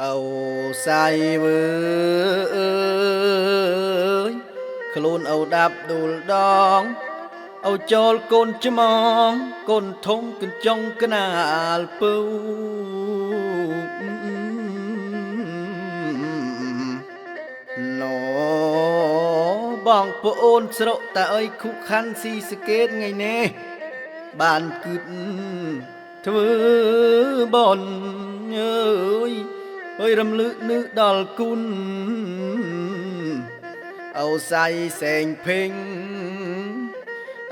អោសាយវើអើយខ្លួនអូដាប់ដួលដងអូចូលកូនច្មងកូនធំកញ្ចុងកណាលពៅណូបងប្អូនស្រកតាអើយខុខាន់ស៊ីសកេតថ្ងៃនេះបានគិតធ្វើបនអើយ អើយរំលឹកនឹកដល់គុណអូសៃសែងពេញ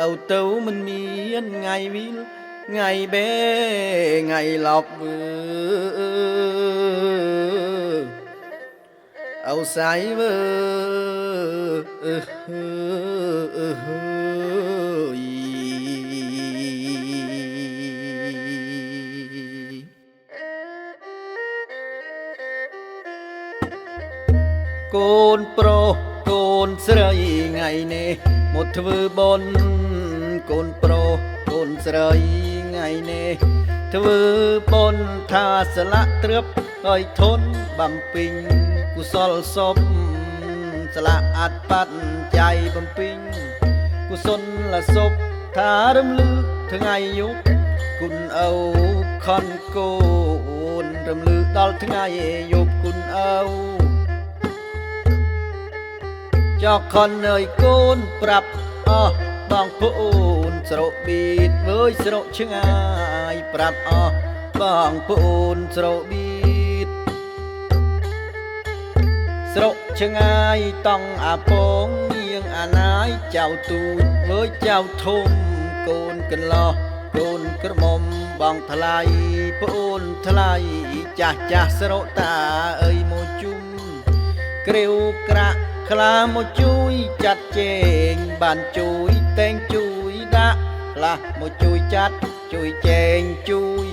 អូទៅមិនមានថ្ងៃវិលថ្ងៃបេថ្ងៃឡប់វើអូសៃវើអឺអឺ កូនប្រុសកូនស្រីថ្ងៃនេះមកធ្វើបុណ្យកូនប្រុសកូនស្រីថ្ងៃនេះធ្វើបុណ្យថាស្លាក់ត្រឹបឲ្យធន់បំពេញកុសលសពស្លាក់អត្តបច្ច័យបំពេញកុសលសពថារំលឹកថ្ងៃយុគគុណអូខនកូនរំលឹកដល់ថ្ងៃយុគគុណអូ ចកខនអើយកូនប្រាប់អស់បងប្អូនស្រកបៀតវើយស្រកឆ្ងាយប្រាប់អស់បងប្អូនស្រកបៀតស្រកឆ្ងាយតង់អាពងនាងអាណាយចៅទូចវើយចៅធំកូនកន្លោះកូនក្រមុំបងថ្លៃប្អូនថ្លៃចាស់ចាស់ស្រកតាអើយមកជុំក្រាវក្រាក់ ខ្លាមកជួយចាត់ជែងបានជួយតែងជួយដាក់ខ្លះមកជួយចាត់ជួយចែងជួយ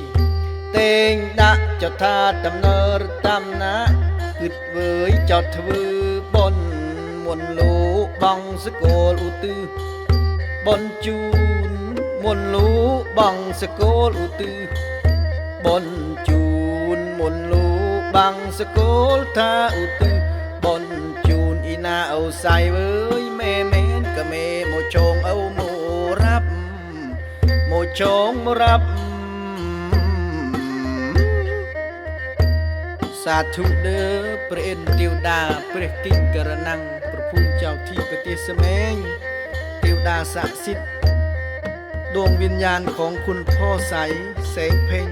តែងដាក់ចុះថាដំណើរតាមណាគិតវើយចោតធ្វើបនមុនលោកបងសកលឧទិបនជូនមុនលោកបងសកលឧទិបនជូនមុនលោកបងសកលថាឧទិបនជូ เอาใส่เว้ยแม่เมนก็เมโมชงเอาโมรับโมชงรับ สาธุเด้อพระเอ็นติวดาเประกิ่งกระนังประพุ่งเจ้าที่ปฏิเสมงติวดาศักดิ์สิทธิ์ดวงวิญญาณของคุณพ่อใสแสงเพ่ง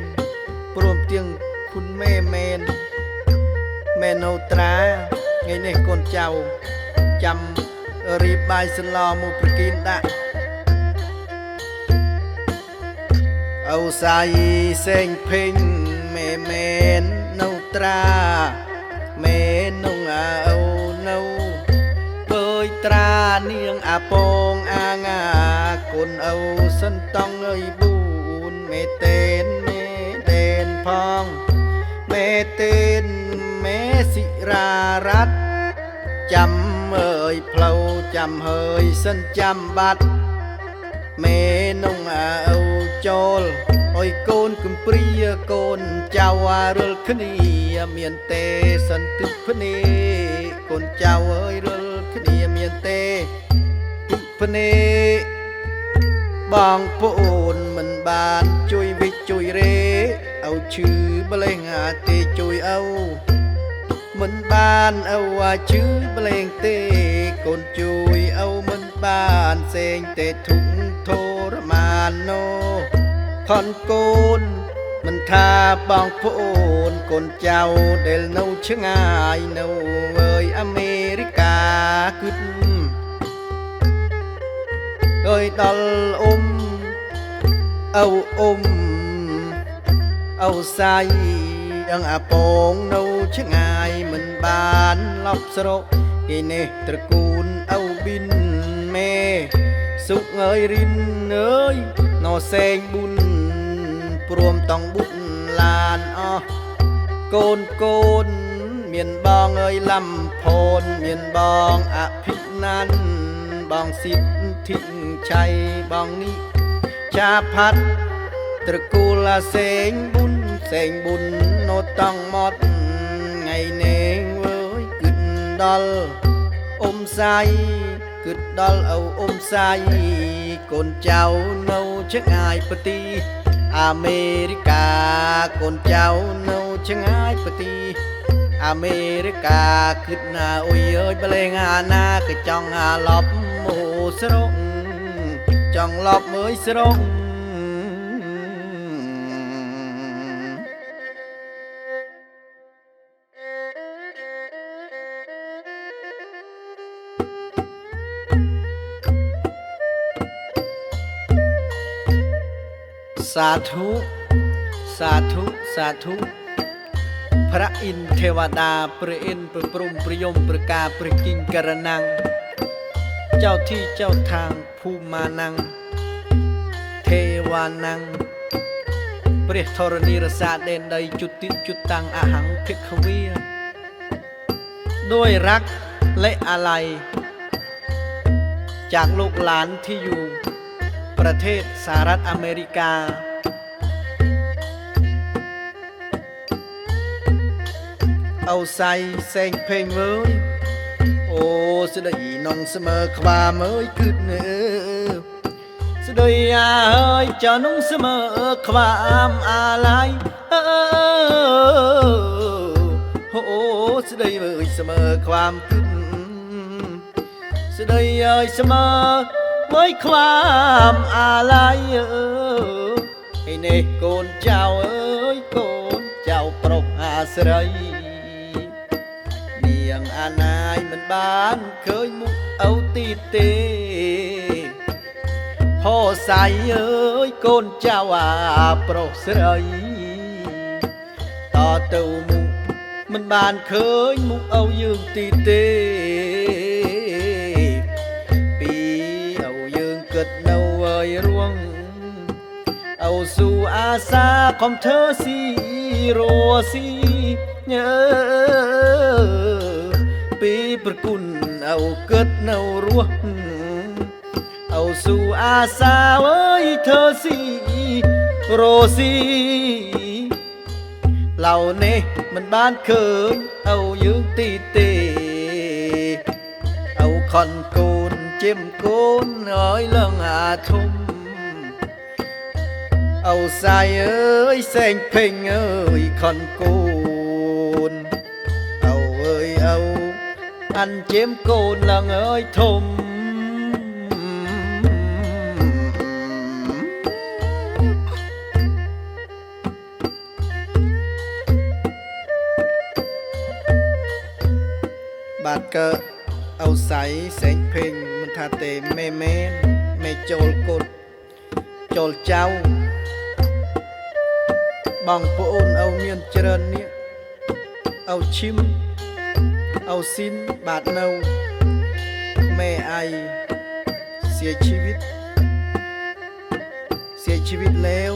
รวมเตียงคุณแม่เมน แม่นเอาตรา ថ្ងៃនេះកូនចៅចាំរៀបបាយសន្លមកប្រគិនដាក់អូសៃសែងเพ่ងមែមែននៅត្រាមែននងអើអូនៅពើយត្រានាងអាពងអាងាគុណអូសិនតង់អើយ រារ័តចាំអើយផ្លូវចាំហើយសិនចាំបាត់មេនងអើអូចូលអុយកូនគំព្រាកូនចៅអារលគ្នាមានទេសន្តិភ្នេកូនចៅអើយរលគ្នាមានទេពិភ្នេបងប្អូនមិនបានជួយវិចជួយរេអោឈឺបលេងអាទេជួយអោ មិនបានអូអាជឺប្លេងទេកូនជួយអូមិនបានសេងទេធុងធរមានណូខនកូនមិនថាបងប្អូនកូនចៅដែលនៅឆ្ងាយនៅអើយអាមេរិកាគិតអើយដល់អ៊ុំអូអ៊ុំអូសៃ អងអាពងនៅឆ្ងាយមិនបានឡប់ស្រកគេនេះត្រកូលអូប៊ីនមេសុកអើយរិនអើយណោសែងប៊ុនព្រមតង់បុតឡានអស់កូនកូនមានបងអើយលំផូនមានបងអភិណានបងសិទ្ធិឆៃបងនេះចាផាត់ត្រកូលអាសេងប៊ុន សេងប៊ុនណូតង់ម៉ត់ថ្ងៃនេះវើយគិតដល់អ៊ំសាយគិតដល់ឪអ៊ំសាយកូនចៅនៅឆ្ងាយប្រទីអាមេរិកាកូនចៅនៅឆ្ងាយប្រទីអាមេរិកាគិតណាអុយអើយបលេងអាណាក៏ចង់អាឡប់អូស្រុកចង់ឡប់មើយស្រុ ក សាធុសាធុសាធុព្រះឥន្ទទេវតាព្រះឥន្ទព្រះព្រំព្រះយមព្រះការព្រះគិង្ករណាំងเจ้าที่เจ้าทางภูមាนังទេវាนังព្រះធរណីរសាដែនដីជុតិជុតាំងអហង្ភិក្ខវីដោយรักและอาลัย จากลูกหลานที่อยู่ ប្រទេសសហរដ្ឋអាមេរិកាអូសៃសេងភេងមើយអូស្ដីនងស្មើក្បាលមើយគឺនើស្ដីអើយចានងស្មើក្បាលអាឡៃអើអូស្ដីមើយស្មើក្បាលគឺស្ដីអើយស្មើ មើលความអាឡ័យអើឯនេះកូនចៅអើយកូនចៅប្រុសអាស្រ័យនាងអាណាយមិនបានឃើញមុខអូវទីទេផោសៃអើយកូនចៅអាប្រុសស្រីតទៅមុខមិនបានឃើញមុខអូវយើងទីទេ ស៊ូអាសាកុំធ្វើស៊ីរស់ស៊ីញើពីប្រគុណអូកឹតនៅរស់អូស៊ូអាសាអើយធ្វើស៊ីរស់ស៊ីឡៅនេះមិនបានឃើញអូយើងទីទេអូខនកូនជិមកូនអើយលងអាធំ Âu sai ơi, xanh phình ơi con côn. Âu ơi, Âu, ăn chiếm côn lần ơi thùm. Bạt cỡ, Âu sáy xanh phình Mình thà tề mê mê Mê chôl cột, Chôl cháu បងប្អូនเอาមានច្រើននេះเอาឈឹមเอาស៊ីនបាទនៅแม่ไอเสียชีวิต เสียชีวิตแล้ว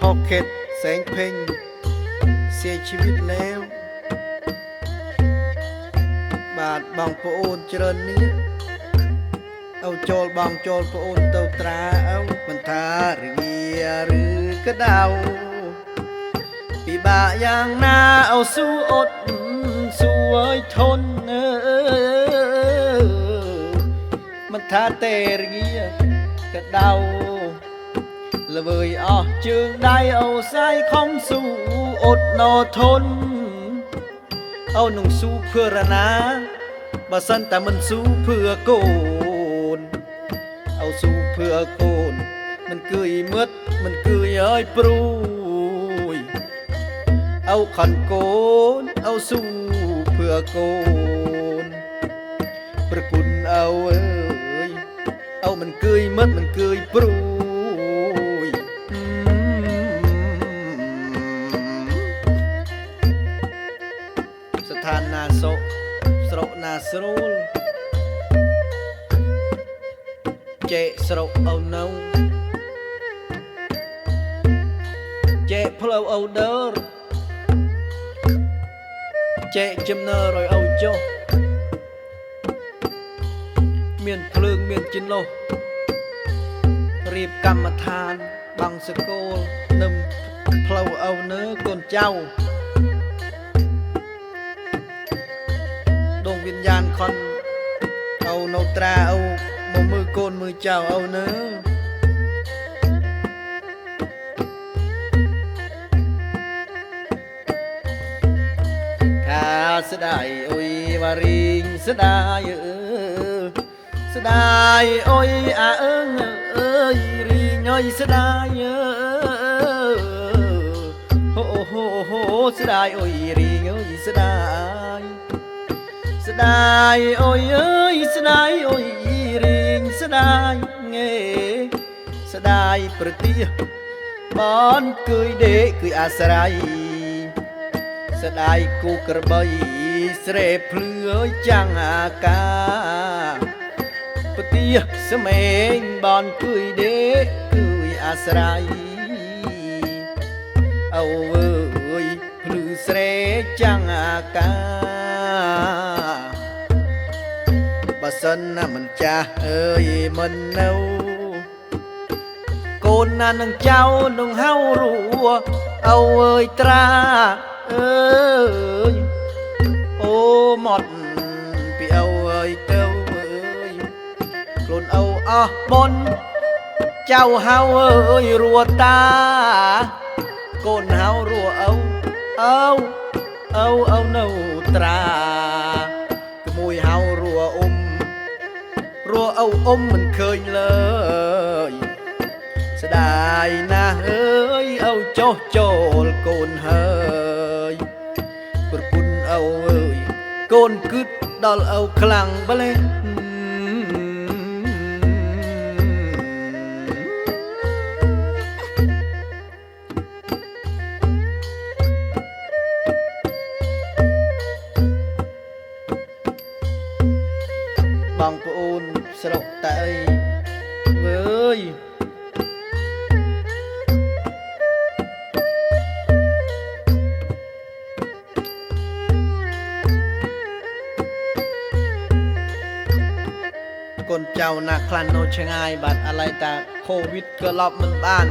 พอเข็ดแสงเพ่งเสียชีวิตแล้ว បាទបងប្អូនច្រើននេះเอ អូចូលបងចូលប្អូនទៅត្រាអូមិនថារីឬក្តៅពិបាកយ៉ាងណាអូស៊ូអត់សួយធនអើមិនថាទេរីក្តៅល្វើយអស់ជើងដៃអូសាយខំស៊ូអត់ណោធនអូននឹងស៊ូភឿរណាបើសិនតែមិនស៊ូភឿគោ ស៊ូភឿកូន មិនគឺយមឹតមិនគឺយហើយព្រួយអោខាន់កូនអោស៊ូភឿកូន ប្រគុណអោអើយអោមិនគឺយមឹតមិនគឺយព្រួយឋានណាសុខស្រុកណាស្រួល ជែកស្រុកអូននៅជែកផ្លូវអូដឺរជែកចំណើរឲ្យអូចុះមានភ្លើងមានចន្លោះរៀបកម្មដ្ឋានបាំងសកលនឹមផ្ផ្លូវអូនើកូនចៅដងវិញ្ញាណខនអូនៅត្រាអូ មកមើលកូនមើលចៅអូនើថាស្ដាយអុយវ៉ារីងស្ដាយអើស្ដាយអុយអាអើងអើយរីងអុយស្ដាយអើហូហូហូស្ដាយអុយរីងអុយស្ដាយស្ដាយអុយអើយស្ដាយអុយរីង ស្ដាយងេស្ដាយប្រទាបនគួយដេកគួយអាស្រ័យស្ដាយគូក្របីស្រែភ្លឺអើយចាំងអាកាពទាស្មេងបនគួយដេកគួយអាស្រ័យអូអើយភ្លឺស្រែចាំងអាកា បើសិនណាមិនចាស់អើយមិននៅកូនណានឹងចៅនឹងហៅរួអើអើយត្រាអើយអូមកពីអើអើយទៅអើយខ្លួនអូអស់បនចៅហៅអើយរួតា កូនហៅរួអូអូអូអូនៅត្រា រួអូអ៊ុំមិនឃើញលើយស្ដាយណាស់អើយអូចុះចូលកូនហើយប្រគុណអូអើយកូនគិតដល់អូខ្លាំងម្លេះ កូនចៅណាស់ខ្លាញ់នៅឆ្ងាយបាទឥឡូវតាកូវីដក៏ឡប់មិនបាន